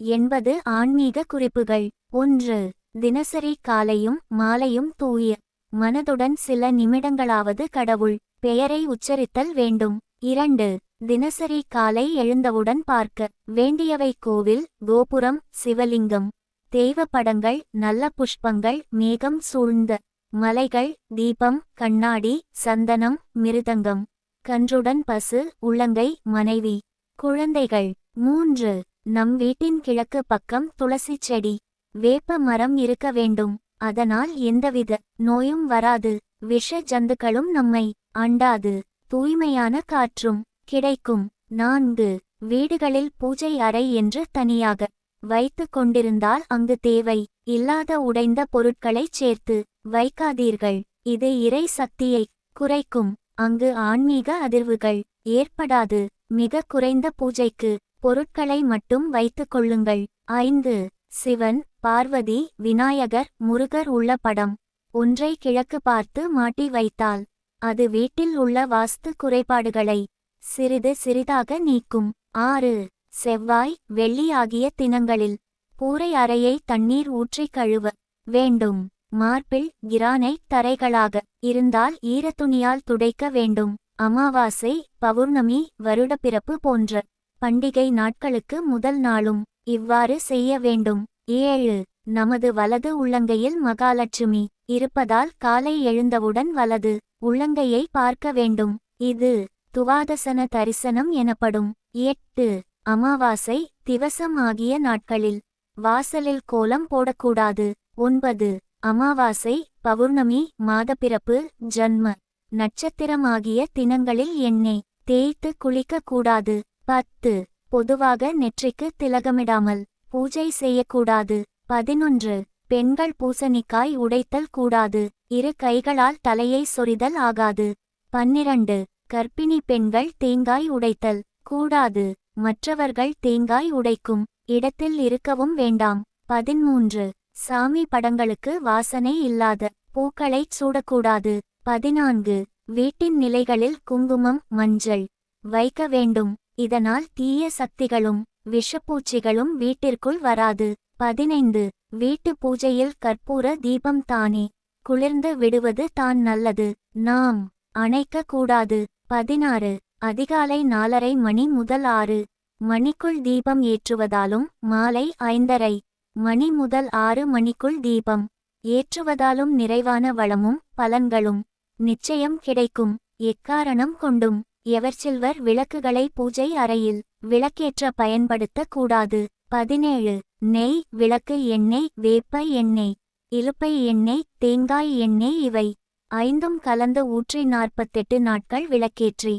என்பது ஆன்மீக குறிப்புகள். ஒன்று தினசரி காலையும் மாலையும் தூய மனதுடன் சில நிமிடங்களாவது கடவுள் பெயரை உச்சரித்தல் வேண்டும். இரண்டு தினசரி காலை எழுந்தவுடன் பார்க்க வேண்டியவை கோவில் கோபுரம் சிவலிங்கம் தெய்வ படங்கள் நல்ல புஷ்பங்கள் மேகம் சூழ்ந்த மலைகள் தீபம் கண்ணாடி சந்தனம் மிருதங்கம் கன்றுடன் பசு உள்ளங்கை மனைவி குழந்தைகள். மூன்று நம் வீட்டின் கிழக்கு பக்கம் துளசி செடி. வேப்ப மரம் இருக்க வேண்டும். அதனால் எந்தவித நோயும் வராது. விஷ ஜந்துக்களும் நம்மை அண்டாது. தூய்மையான காற்றும் கிடைக்கும். நான்கு வீடுகளில் பூஜை அறை என்று தனியாக வைத்து கொண்டிருந்தால் அங்கு தேவை இல்லாத உடைந்த பொருட்களைச் சேர்த்து வைக்காதீர்கள். இது இறை சக்தியை குறைக்கும். அங்கு ஆன்மீக அதிர்வுகள் ஏற்படாது. மிக குறைந்த பூஜைக்கு பொருட்களை மட்டும் வைத்துக் கொள்ளுங்கள். ஐந்து. சிவன் பார்வதி விநாயகர் முருகர் உள்ள படம். ஒன்றை கிழக்கு பார்த்து மாட்டி வைத்தால் அது வீட்டில் உள்ள வாஸ்து குறைபாடுகளை சிறிது சிறிதாக நீக்கும். ஆறு. செவ்வாய் வெள்ளி ஆகிய தினங்களில் பூரை அறையை தண்ணீர் ஊற்றி கழுவ வேண்டும். மார்பிள் கிரானைட் தரைகளாக இருந்தால் ஈரத்துணியால் துடைக்க வேண்டும். அமாவாசை பௌர்ணமி வருடப்பிறப்பு போன்ற பண்டிகை நாட்களுக்கு முதல் நாளும் இவ்வாறு செய்ய வேண்டும். ஏழு. நமது வலது உள்ளங்கையில் மகாலட்சுமி இருப்பதால் காலை எழுந்தவுடன் வலது உள்ளங்கையை பார்க்க வேண்டும். இது துவாதசன தரிசனம் எனப்படும். எட்டு. அமாவாசை திவசம் ஆகிய நாட்களில் வாசலில் கோலம் போடக்கூடாது. ஒன்பது. அமாவாசை பௌர்ணமி மாதப்பிறப்பு ஜன்ம நட்சத்திரமாகிய தினங்களில் எண்ணெய் தேய்த்து குளிக்கக்கூடாது. பத்து. பொதுவாக நெற்றிக்கு திலகமிடாமல் பூஜை செய்யக்கூடாது. பதினொன்று. பெண்கள் பூசணிக்காய் உடைத்தல் கூடாது. இரு கைகளால் தலையை சொரிதல் ஆகாது. பன்னிரண்டு. கர்ப்பிணி பெண்கள் தேங்காய் உடைத்தல் கூடாது. மற்றவர்கள் தேங்காய் உடைக்கும் இடத்தில் இருக்கவும் வேண்டாம். பதிமூன்று. சாமி படங்களுக்கு வாசனை இல்லாத பூக்களைச் சூடக்கூடாது. பதினான்கு. வீட்டின் நிலைகளில் குங்குமம் மஞ்சள் வைக்க வேண்டும். இதனால் தீய சக்திகளும் விஷப்பூச்சிகளும் வீட்டிற்குள் வராது. பதினைந்து. வீட்டு பூஜையில் கற்பூர தீபம் தானே. குளிர்ந்து விடுவது தான் நல்லது. நாம் அணைக்க கூடாது. பதினாறு. அதிகாலை நாலரை மணி முதல் ஆறு. மணிக்குள் தீபம் ஏற்றுவதாலும் மாலை ஐந்தரை. மணி முதல் ஆறு மணிக்குள் தீபம் ஏற்றுவதாலும் நிறைவான வளமும் பலன்களும் நிச்சயம் கிடைக்கும். எக்காரணம் கொண்டும் எவர்சில்வர் விளக்குகளை பூஜை அறையில் விளக்கேற்ற பயன்படுத்த கூடாது பதினேழு. நெய் விளக்கு எண்ணெய் வேப்ப எண்ணெய் இலுப்பை எண்ணெய் தேங்காய் எண்ணெய் இவை ஐந்தும் கலந்து ஊற்றி நாற்பத்தெட்டு நாட்கள் விளக்கேற்றி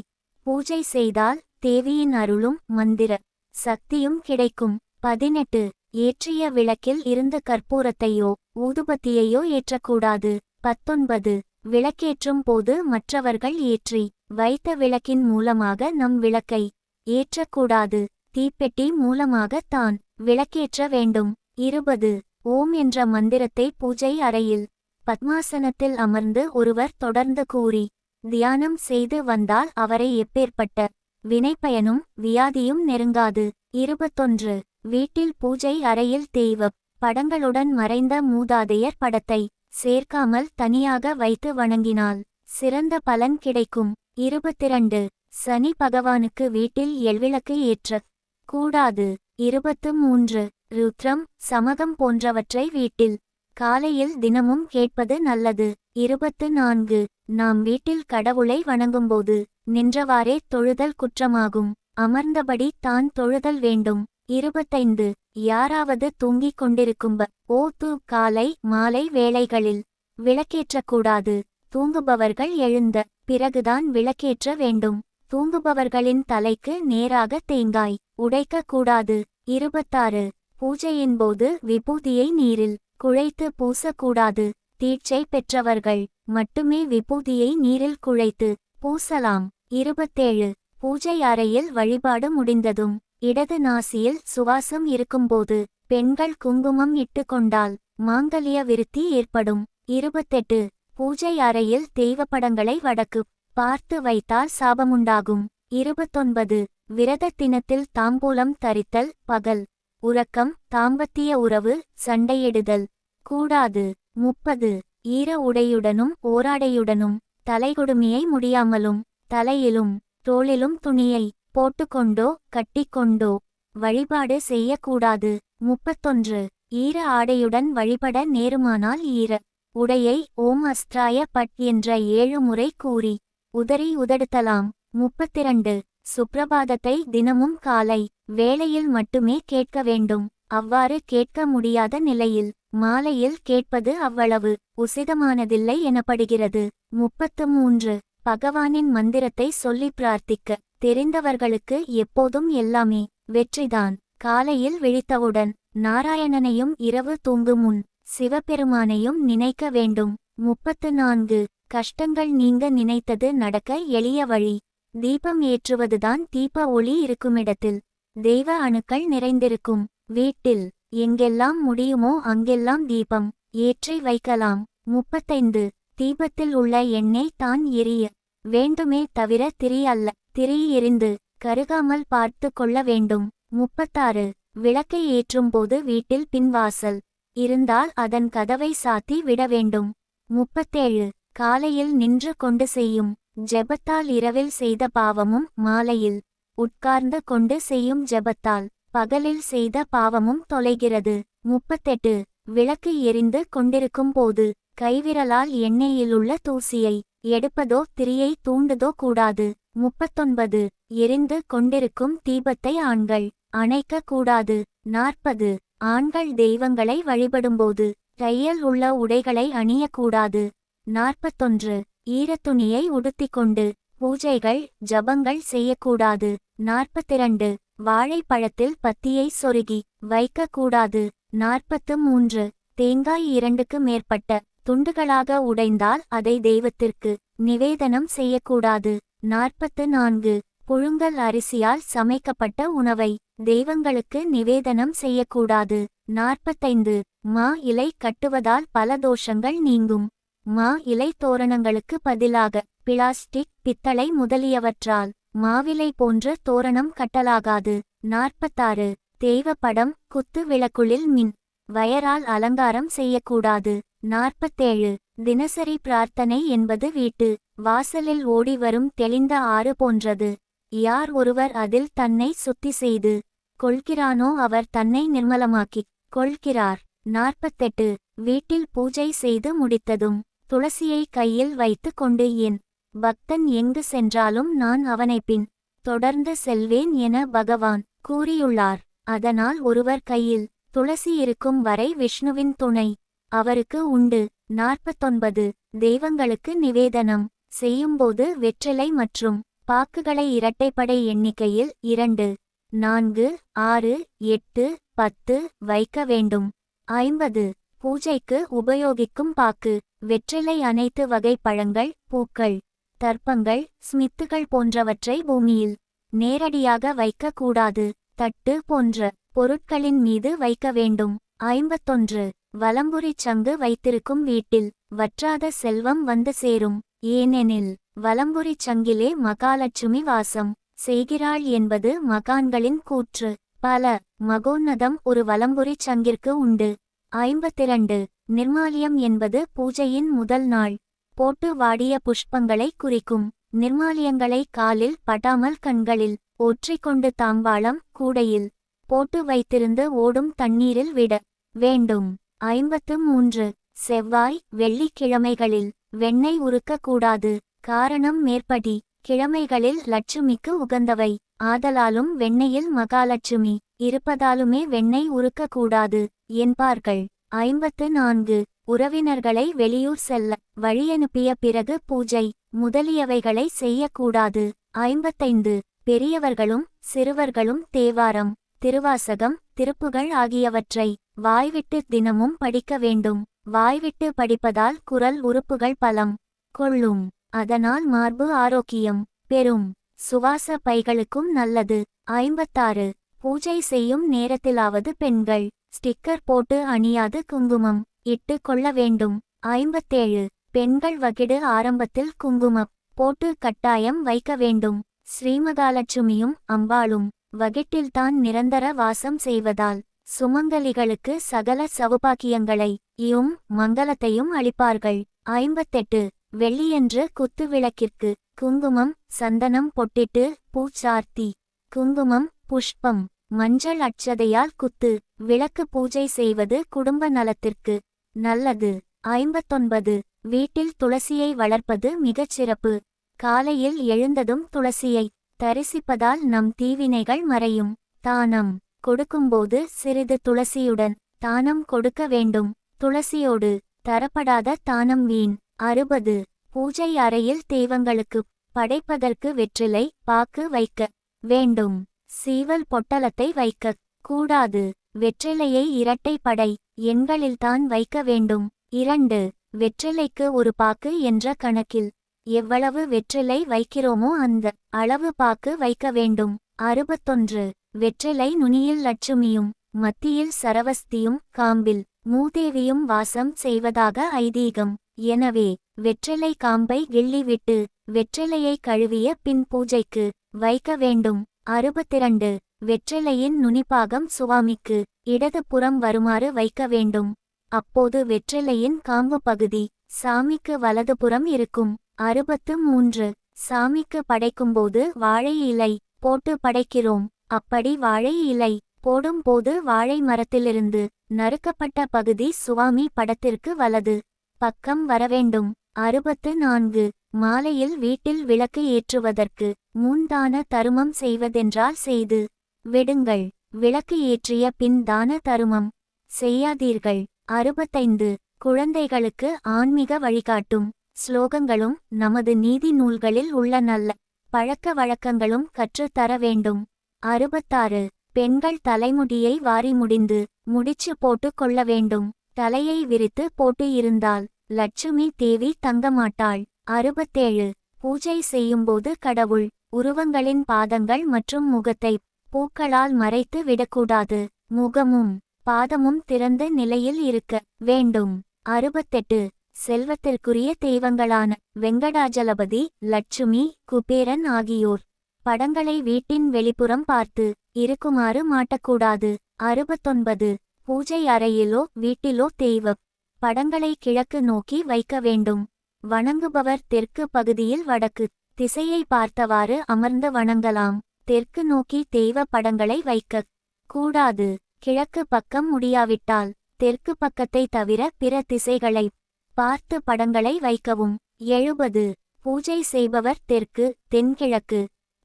பூஜை செய்தால் தேவியின் அருளும் மந்திர சக்தியும் கிடைக்கும். பதினெட்டு. ஏற்றிய விளக்கில் இருந்து கற்பூரத்தையோ ஊதுபத்தியையோ ஏற்றக்கூடாது. பத்தொன்பது. விளக்கேற்றும் போது மற்றவர்கள் ஏற்றி வைத்த விளக்கின் மூலமாக நம் விளக்கை ஏற்றக்கூடாது. தீப்பெட்டி மூலமாக தான் விளக்கேற்ற வேண்டும். இருபது. ஓம் என்ற மந்திரத்தை பூஜை அறையில் பத்மாசனத்தில் அமர்ந்து ஒருவர் தொடர்ந்து கூறி தியானம் செய்து வந்தால் அவரை எப்பேற்பட்ட வினைப்பயனும் வியாதியும் நெருங்காது. இருபத்தொன்று. வீட்டில் பூஜை அறையில் தெய்வப் படங்களுடன் மறைந்த மூதாதையர் படத்தை சேர்க்காமல் தனியாக வைத்து வணங்கினால் சிறந்த பலன் கிடைக்கும். இருபத்திரண்டு. சனி பகவானுக்கு வீட்டில் எழ்விளக்கு ஏற்ற. கூடாது. இருபத்து மூன்று ருத்ரம் சமகம் போன்றவற்றை வீட்டில். காலையில் தினமும் கேட்பது நல்லது. இருபத்து நான்கு நாம் வீட்டில் கடவுளை வணங்கும்போது நின்றவாறே தொழுதல் குற்றமாகும். அமர்ந்தபடி தான் தொழுதல் வேண்டும். இருபத்தைந்து. யாராவது தூங்கிக் கொண்டிருக்கும்ப ஓ தூ காலை மாலை வேளைகளில் விளக்கேற்றக்கூடாது. தூங்குபவர்கள் எழுந்த பிறகுதான் விளக்கேற்ற வேண்டும். தூங்குபவர்களின் தலைக்கு நேராக தேங்காய் உடைக்க கூடாது இருபத்தாறு. பூஜையின் போது விபூதியை நீரில் குழைத்து பூசக்கூடாது. தீட்சை பெற்றவர்கள் மட்டுமே விபூதியை நீரில் குழைத்து பூசலாம். இருபத்தேழு. பூஜை அறையில் வழிபாடு முடிந்ததும் இடது நாசியில் சுவாசம் இருக்கும்போது பெண்கள் குங்குமம் இட்டு கொண்டால் மாங்கல்ய விருத்தி ஏற்படும். இருபத்தெட்டு. பூஜை அறையில் தெய்வப்படங்களை வடக்கு பார்த்து வைத்தால் சாபமுண்டாகும். இருபத்தொன்பது. விரத தினத்தில் தாம்பூலம் தரித்தல் பகல். உறக்கம் தாம்பத்திய உறவு சண்டையிடுதல். கூடாது. முப்பது. ஈர உடையுடனும் ஓராடையுடனும் தலைகுடுமியை முடியாமலும் தலையிலும் தோளிலும் துணியை போட்டுக்கொண்டோ கட்டிக்கொண்டோ வழிபாடு செய்யக்கூடாது. முப்பத்தொன்று. ஈர ஆடையுடன் வழிபட நேருமானால் ஈர உடையை ஓம் அஸ்திராய பட் என்ற ஏழு முறை கூறி உதறி உதடுத்தலாம். முப்பத்திரண்டு. சுப்ரபாதத்தை தினமும் காலை வேளையில் மட்டுமே கேட்க வேண்டும். அவ்வாறு கேட்க முடியாத நிலையில் மாலையில் கேட்பது அவ்வளவு உசிதமானதில்லை எனப்படுகிறது. முப்பத்து மூன்று. பகவானின் மந்திரத்தை சொல்லி பிரார்த்திக்க தெரிந்தவர்களுக்கு எப்போதும் எல்லாமே. வெற்றிதான். காலையில் விழித்தவுடன் நாராயணனையும் இரவு தூங்கும் முன் சிவபெருமானையும் நினைக்க வேண்டும். முப்பத்து நான்கு கஷ்டங்கள் நீங்க நினைத்தது நடக்க எளிய வழி. தீபம் ஏற்றுவதுதான் தீப ஒளி இருக்குமிடத்தில். தெய்வ அணுக்கள் நிறைந்திருக்கும். வீட்டில் எங்கெல்லாம் முடியுமோ அங்கெல்லாம் தீபம் ஏற்றி வைக்கலாம். முப்பத்தைந்து. தீபத்தில் உள்ள எண்ணெய் தான் எரிய. வேண்டுமே தவிர திரி அல்ல. திரி எரிந்து கருகாமல் பார்த்து கொள்ள வேண்டும். முப்பத்தாறு. விளக்கை ஏற்றும்போது வீட்டில் பின்வாசல். இருந்தால் அதன் கதவை சாத்தி விட வேண்டும். முப்பத்தேழு. காலையில் நின்று கொண்டு செய்யும். ஜெபத்தால் இரவில் செய்த பாவமும் மாலையில். உட்கார்ந்து கொண்டு செய்யும் ஜெபத்தால் பகலில் செய்த பாவமும் தொலைகிறது. முப்பத்தெட்டு. விளக்கு எரிந்து கொண்டிருக்கும் போது கைவிரலால் எண்ணெயிலுள்ள தூசியை எடுப்பதோ திரியை தூண்டுதோ கூடாது. முப்பத்தொன்பது. எரிந்து கொண்டிருக்கும் தீபத்தை ஆண்கள் அணைக்க கூடாது நாற்பது. ஆண்கள் தெய்வங்களை வழிபடும்போது தையல் உள்ள உடைகளை அணியக்கூடாது. நாற்பத்தொன்று. ஈரத்துணியை உடுத்திக்கொண்டு பூஜைகள் ஜபங்கள் செய்யக்கூடாது. நாற்பத்திரண்டு. வாழைப்பழத்தில் பத்தியை சொருகி வைக்கக்கூடாது. நாற்பத்து மூன்று. தேங்காய் இரண்டுக்கு மேற்பட்ட துண்டுகளாக உடைந்தால் அதை தெய்வத்திற்கு நிவேதனம் செய்யக்கூடாது. நாற்பத்து நான்கு புழுங்கல் அரிசியால் சமைக்கப்பட்ட உணவை தெய்வங்களுக்கு நிவேதனம் செய்யக்கூடாது. நாற்பத்தைந்து. மா இலை கட்டுவதால் பல தோஷங்கள் நீங்கும். மா இலை தோரணங்களுக்கு பதிலாக பிளாஸ்டிக் பித்தளை முதலியவற்றால் மாவிலை போன்ற தோரணம் கட்டலாகாது. நாற்பத்தாறு. தெய்வ படம் குத்து விளக்குளில் மின் வயரால் அலங்காரம் செய்யக்கூடாது. நாற்பத்தேழு. தினசரி பிரார்த்தனை என்பது வீட்டு வாசலில் ஓடி வரும் தெளிந்த ஆறு போன்றது. யார் ஒருவர் அதில் தன்னை சுத்தி செய்து கொள்கிறானோ அவர் தன்னை நிர்மலமாக்கிக் கொள்கிறார். நாற்பத்தெட்டு வீட்டில் பூஜை செய்து முடித்ததும் துளசியை கையில் வைத்து கொண்டு என் பக்தன் எங்கு சென்றாலும் நான் அவனை பின் தொடர்ந்து செல்வேன் என பகவான் கூறியுள்ளார். அதனால் ஒருவர் கையில் துளசி இருக்கும் வரை விஷ்ணுவின் துணை அவருக்கு உண்டு. நாற்பத்தொன்பது தெய்வங்களுக்கு நிவேதனம். செய்யும்போது வெற்றிலை மற்றும் பாக்குகளை இரட்டைப்படை எண்ணிக்கையில் இரண்டு நான்கு ஆறு எட்டு பத்து வைக்க வேண்டும். ஐம்பது பூஜைக்கு உபயோகிக்கும் பாக்கு. வெற்றிலை அனைத்து வகை பழங்கள் பூக்கள் தர்ப்பங்கள் ஸ்மித்துகள் போன்றவற்றை பூமியில் நேரடியாக வைக்கக்கூடாது. தட்டு போன்ற பொருட்களின் மீது வைக்க வேண்டும். ஐம்பத்தொன்று வலம்புரிச் சங்கு வைத்திருக்கும் வீட்டில் வற்றாத செல்வம் வந்து சேரும். ஏனெனில் வலம்புரிச் சங்கிலே மகாலட்சுமி வாசம் செய்கிறாள் என்பது மகான்களின் கூற்று. பல மகோன்னதம் ஒரு வலம்புரிச் சங்கிற்கு உண்டு. ஐம்பத்திரண்டு. நிர்மாலியம் என்பது பூஜையின் முதல் நாள். போட்டு வாடிய புஷ்பங்களை குறிக்கும். நிர்மாலியங்களை காலில் படாமல் கண்களில் ஒற்றிக்கொண்டு தாம்பாளம் கூடையில் போட்டு வைத்திருந்து ஓடும் தண்ணீரில் விட வேண்டும். ஐம்பத்து மூன்று. செவ்வாய் வெள்ளிக்கிழமைகளில் வெண்ணெய் உருக்கக்கூடாது. காரணம் மேற்படி. கிழமைகளில் லட்சுமிக்கு உகந்தவை. ஆதலாலும் வெண்ணெயில் மகாலட்சுமி. இருப்பதாலுமே வெண்ணெய் உருக்கக்கூடாது என்பார்கள். ஐம்பத்து நான்கு. உறவினர்களை வெளியூர் செல்ல வழியனுப்பிய பிறகு பூஜை. முதலியவைகளை செய்யக்கூடாது. ஐம்பத்தைந்து. பெரியவர்களும் சிறுவர்களும் தேவாரம் திருவாசகம் திருப்புகள் ஆகியவற்றை வாய்விட்டு தினமும் படிக்க வேண்டும். வாய்விட்டு படிப்பதால் குரல் உறுப்புகள் பலம் கொள்ளும். அதனால் மார்பு ஆரோக்கியம் பெறும். சுவாச பைகளுக்கும் நல்லது. ஐம்பத்தாறு. பூஜை செய்யும் நேரத்திலாவது பெண்கள். ஸ்டிக்கர் போட்டு அணியாது குங்குமம் இட்டு கொள்ள வேண்டும். ஐம்பத்தேழு. பெண்கள் வகிடு ஆரம்பத்தில் குங்குமம் போட்டு கட்டாயம் வைக்க வேண்டும். ஸ்ரீமகாலட்சுமியும் அம்பாளும் வகிட்டில்தான் நிரந்தர வாசம் செய்வதால் சுமங்கலிகளுக்கு சகல சவுபாக்கியங்களை யும் மங்களத்தையும் அளிப்பார்கள். ஐம்பத்தெட்டு. வெள்ளியன்று குத்து விளக்கிற்கு குங்குமம் சந்தனம் பொட்டிட்டு பூச்சார்த்தி. குங்குமம் புஷ்பம். மஞ்சள் அட்சதையால் குத்து. விளக்கு பூஜை செய்வது குடும்ப நலத்திற்கு நல்லது. ஐம்பத்தொன்பது. வீட்டில் துளசியை வளர்ப்பது மிகச் சிறப்பு. காலையில் எழுந்ததும் துளசியை தரிசிப்பதால் நம் தீவினைகள் மறையும். தானம். கொடுக்கும்போது சிறிது துளசியுடன் தானம் கொடுக்க வேண்டும். துளசியோடு தரப்படாத தானம் வீண். அறுபது. பூஜை அறையில் தெய்வங்களுக்கு படைப்பதற்கு வெற்றிலை பாக்கு வைக்க வேண்டும். சீவல் பொட்டலத்தை வைக்க கூடாது. வெற்றிலையை இரட்டை படை எண்களில்தான் வைக்க வேண்டும். இரண்டு. வெற்றிலைக்கு ஒரு பாக்கு என்ற கணக்கில் எவ்வளவு வெற்றிலை வைக்கிறோமோ அந்த அளவு பாக்கு வைக்க வேண்டும். அறுபத்தொன்று. வெற்றிலை நுனியில் லட்சுமியும் மத்தியில் சரவஸ்தியும் காம்பில் மூதேவியும் வாசம் செய்வதாக ஐதீகம். எனவே வெற்றிலை காம்பை கிள்ளிவிட்டு வெற்றிலையை கழுவிய பின் பூஜைக்கு வைக்க வேண்டும். அறுபத்திரண்டு வெற்றிலையின் நுனிப்பாகம் சுவாமிக்கு இடது புறம் வருமாறு வைக்க வேண்டும். அப்போது வெற்றிலையின் காம்பு பகுதி சாமிக்கு வலதுபுறம் இருக்கும். அறுபத்து மூன்று சாமிக்கு படைக்கும்போது வாழை இலை போட்டு படைக்கிறோம். அப்படி வாழை இலை போடும்போது வாழை மரத்திலிருந்து நறுக்கப்பட்ட பகுதி சுவாமி படத்திற்கு வலது பக்கம் வரவேண்டும். அறுபத்து நான்கு. மாலையில் வீட்டில் விளக்கு ஏற்றுவதற்கு முன்தான தருமம் செய்வதென்றால் செய்து விடுங்கள். விளக்கு ஏற்றிய பின் தான தருமம் செய்யாதீர்கள். அறுபத்தைந்து. குழந்தைகளுக்கு ஆன்மீக வழிகாட்டும் ஸ்லோகங்களும் நமது நீதி நூல்களில் உள்ள நல்ல பழக்க வழக்கங்களும் கற்றுத்தர வேண்டும். அறுபத்தாறு. பெண்கள் தலைமுடியை வாரி முடிந்து முடிச்சு போட்டு கொள்ள வேண்டும். தலையை விரித்து போட்டு இருந்தால் லட்சுமி தேவி தங்கமாட்டாள். அறுபத்தேழு. பூஜை செய்யும்போது கடவுள் உருவங்களின் பாதங்கள் மற்றும் முகத்தை பூக்களால் மறைத்து விடக்கூடாது. முகமும் பாதமும் திறந்த நிலையில் இருக்க வேண்டும். அறுபத்தெட்டு. செல்வத்திற்குரிய தெய்வங்களான வெங்கடாஜலபதி லட்சுமி குபேரன் ஆகியோர். படங்களை வீட்டின் வெளிப்புறம் பார்த்து இருக்குமாறு மாட்டக்கூடாது. அறுபத்தொன்பது. பூஜை அறையிலோ வீட்டிலோ தெய்வ படங்களை கிழக்கு நோக்கி வைக்க வேண்டும். வணங்குபவர் தெற்கு பகுதியில் வடக்கு. திசையை பார்த்தவாறு அமர்ந்து வணங்கலாம். தெற்கு நோக்கி தெய்வ படங்களை வைக்க. கூடாது. கிழக்கு பக்கம் முடியாவிட்டால் தெற்கு பக்கத்தை தவிர பிற திசைகளை பார்த்து படங்களை வைக்கவும். எழுபது. பூஜை செய்பவர் தெற்கு தென்கிழக்கு.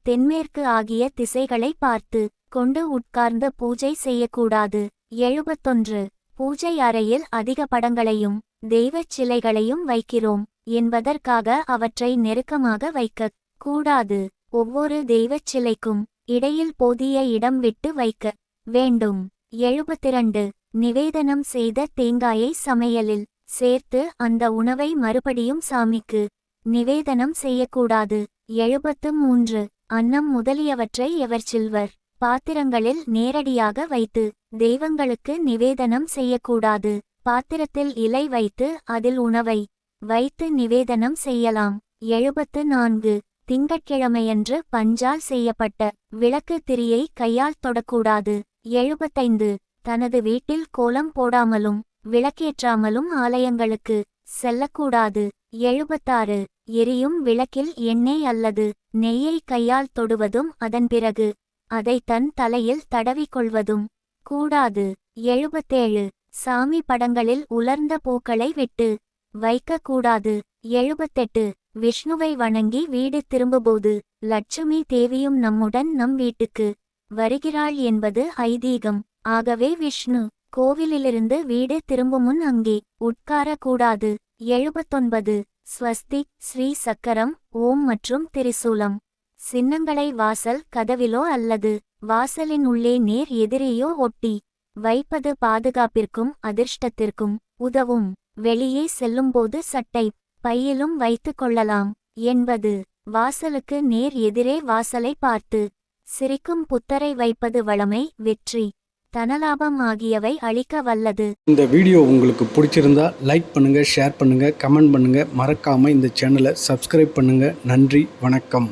தென்மேற்கு ஆகிய திசைகளை பார்த்து கொண்டு உட்கார்ந்து பூஜை செய்யக்கூடாது. எழுபத்தொன்று. பூஜை அறையில் அதிக படங்களையும் தெய்வச் சிலைகளையும் வைக்கிறோம் என்பதற்காக அவற்றை நெருக்கமாக வைக்கக் கூடாது. ஒவ்வொரு தெய்வச் சிலைக்கும் இடையில் போதிய இடம் விட்டு வைக்க வேண்டும். எழுபத்திரண்டு. நிவேதனம் செய்த தேங்காயை சமையலில் சேர்த்து அந்த உணவை மறுபடியும் சாமிக்கு நிவேதனம் செய்யக்கூடாது. எழுபத்து மூன்று. அன்னம் முதலியவற்றை எவர் செல்வர் பாத்திரங்களில் நேரடியாக வைத்து தெய்வங்களுக்கு நிவேதனம் செய்யக்கூடாது. பாத்திரத்தில் இலை வைத்து அதில் உணவை வைத்து நிவேதனம் செய்யலாம். எழுபத்து நான்கு திங்கட்கிழமையன்று பஞ்சால் செய்யப்பட்ட விளக்கு திரியை கையால் தொடக்கூடாது. எழுபத்தைந்து. தனது வீட்டில் கோலம் போடாமலும் விளக்கேற்றாமலும் ஆலயங்களுக்கு செல்லக்கூடாது. எழுபத்தாறு. எரியும் விளக்கில் எண்ணெய் அல்லது நெய்யை கையால் தொடுவதும் அதன் பிறகு அதை தன் தலையில் தடவிக்கொள்வதும். கூடாது. எழுபத்தேழு. சாமி படங்களில் உலர்ந்த பூக்களை விட்டு வைக்கக்கூடாது. எழுபத்தெட்டு. விஷ்ணுவை வணங்கி வீடு திரும்பும்போது லட்சுமி தேவியும் நம்முடன் நம் வீட்டுக்கு வருகிறாள் என்பது ஐதீகம். ஆகவே விஷ்ணு கோவிலிலிருந்து வீடு திரும்புமுன் அங்கே உட்காரக்கூடாது. எழுபத்தொன்பது. ஸ்வஸ்திக் ஸ்ரீ சக்கரம் ஓம் மற்றும் திரிசூலம். சின்னங்களை வாசல் கதவிலோ அல்லது வாசலின் உள்ளே நேர் எதிரேயோ ஒட்டி வைப்பது பாதுகாப்பிற்கும் அதிர்ஷ்டத்திற்கும் உதவும். வெளியே செல்லும்போது சட்டை பையிலும் வைத்துக் கொள்ளலாம். என்பது வாசலுக்கு நேர் எதிரே வாசலை பார்த்து சிரிக்கும் புத்தரை வைப்பது வளமை வெற்றி. தனலாபம் ஆகியவை அளிக்க வல்லது. இந்த வீடியோ உங்களுக்கு பிடிச்சிருந்தா லைக் பண்ணுங்கள் ஷேர் பண்ணுங்கள் கமெண்ட் பண்ணுங்கள் மறக்காமல் இந்த சேனலை சப்ஸ்கிரைப் பண்ணுங்கள் நன்றி வணக்கம்.